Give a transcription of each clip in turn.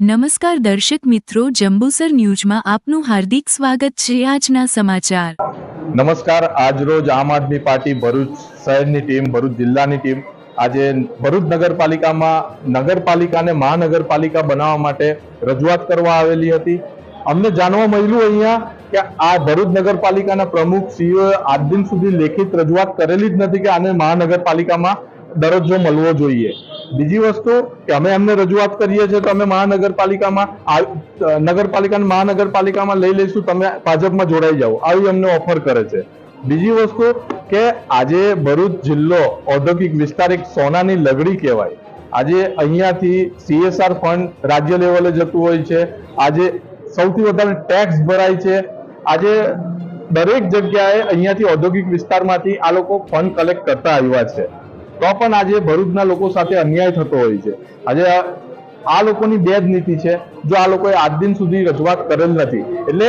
નમસ્કાર દર્શક મિત્રો, જંબુસર ન્યૂઝમાં આપનું હાર્દિક સ્વાગત છે આજના સમાચાર. નમસ્કાર, આજરોજ આમ આદમી પાર્ટી ભરૂચ શહેરની ટીમ, ભરૂચ જિલ્લાની ટીમ આજે ભરૂચ નગરપાલિકામાં, નગરપાલિકાને મહાનગરપાલિકા બનાવવા માટે રજૂઆત કરવા આવેલી હતી. અમને જાણવા મળ્યું અહીંયા કે આ ભરૂચ નગરપાલિકાના પ્રમુખ સીઓ આજ દિન સુધી લેખિત રજૂઆત કરેલી જ નથી કે આને મહાનગરપાલિકામાં દરજ્જો મળવો જોઈએ. બીજી વસ્તુ કે અમે એમને રજૂઆત કરીએ છીએ તો અમે મહાનગરપાલિકામાં નગરપાલિકાને મહાનગરપાલિકામાં લઈ લઈશું, તમે ભાજપમાં જોડાઈ જાઓ. આવી અમને ઓફર કરે છે. બીજી વસ્તુ કે આજે ભરૂચ જિલ્લો ઔદ્યોગિક વિસ્તાર એક સોનાની લગડી કહેવાય. આજે અહીંયાથી સીએસઆર ફંડ રાજ્ય લેવલે જતું હોય છે. આજે સૌથી વધારે ટેક્સ ભરાય છે. આજે દરેક જગ્યાએ અહીંયાથી ઔદ્યોગિક વિસ્તારમાંથી આ લોકો ફંડ કલેક્ટ કરતા આવ્યા છે. તો પણ આજે ભરૂચના લોકો સાથે અન્યાય થતો હોય છે. આજે આ- લોકોની બે જ નીતિ છે. જો આ લોકોએ આજ દિન સુધી રજૂઆત કરેલ નથી. એટલે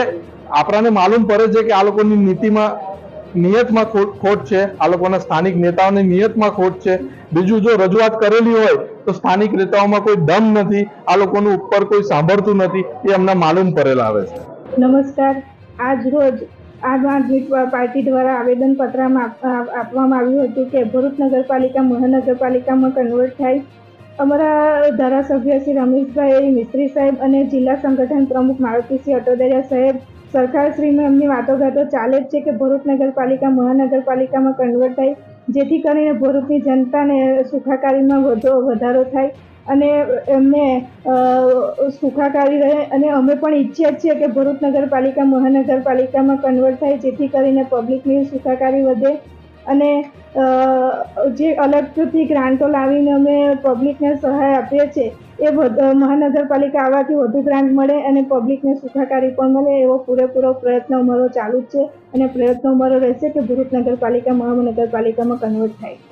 આપણાને માલુમ પડે છે કે આ લોકોની નીતિમાં નિયતમાં ખોટ ખોટ છે. આ લોકોના સ્થાનિક નેતાઓની નિયતમાં ખોટ છે. બીજું જો રજૂઆત કરેલી હોય, તો સ્થાનિક નેતાઓમાં કોઈ દમ નથી. આ લોકોનું ઉપર કોઈ સાંભળતું નથી. એ અમને માલુમ પડેલા આવે છે. નમસ્કાર. આજ રોજ આદમી પાર્ટી દ્વારા આવેદનપત્રમાં આપવામાં આવ્યું હતું કે ભરૂચ નગરપાલિકા મહાનગરપાલિકામાં કન્વર્ટ થાય. અમારા ધારાસભ્ય શ્રી રમેશભાઈ મિસ્ત્રી સાહેબ અને જિલ્લા સંગઠન પ્રમુખ મારુતિસિંહ અટોદરિયા સાહેબ સરકારશ્રીમાં એમની વાતોઘાતો ચાલે જ છે કે ભરૂચ નગરપાલિકા મહાનગરપાલિકામાં કન્વર્ટ થાય. જેથી કરીને ભરૂચની જનતાને સુખાકારીમાં વધુ વધારો થાય અને એમને સુખાકારી રહે અને અમે પણ ઈચ્છીએ છીએ કે ભરૂચ નગરપાલિકા મહાનગરપાલિકામાં કન્વર્ટ થાય, જેથી કરીને પબ્લિકની સુખાકારી વધે અને જે અલગથી ગ્રાન્ટો લાવીને અમે પબ્લિકને સહાય આપીએ છીએ એ મહાનગરપાલિકા આવવાથી વધુ ગ્રાન્ટ મળે અને પબ્લિકને સુખાકારી પણ મળે એવો પૂરેપૂરો પ્રયત્ન અમારો ચાલુ જ છે અને પ્રયત્ન અમારો રહેશે કે ભરૂચ નગરપાલિકા, મહાનગરપાલિકામાં કન્વર્ટ થાય.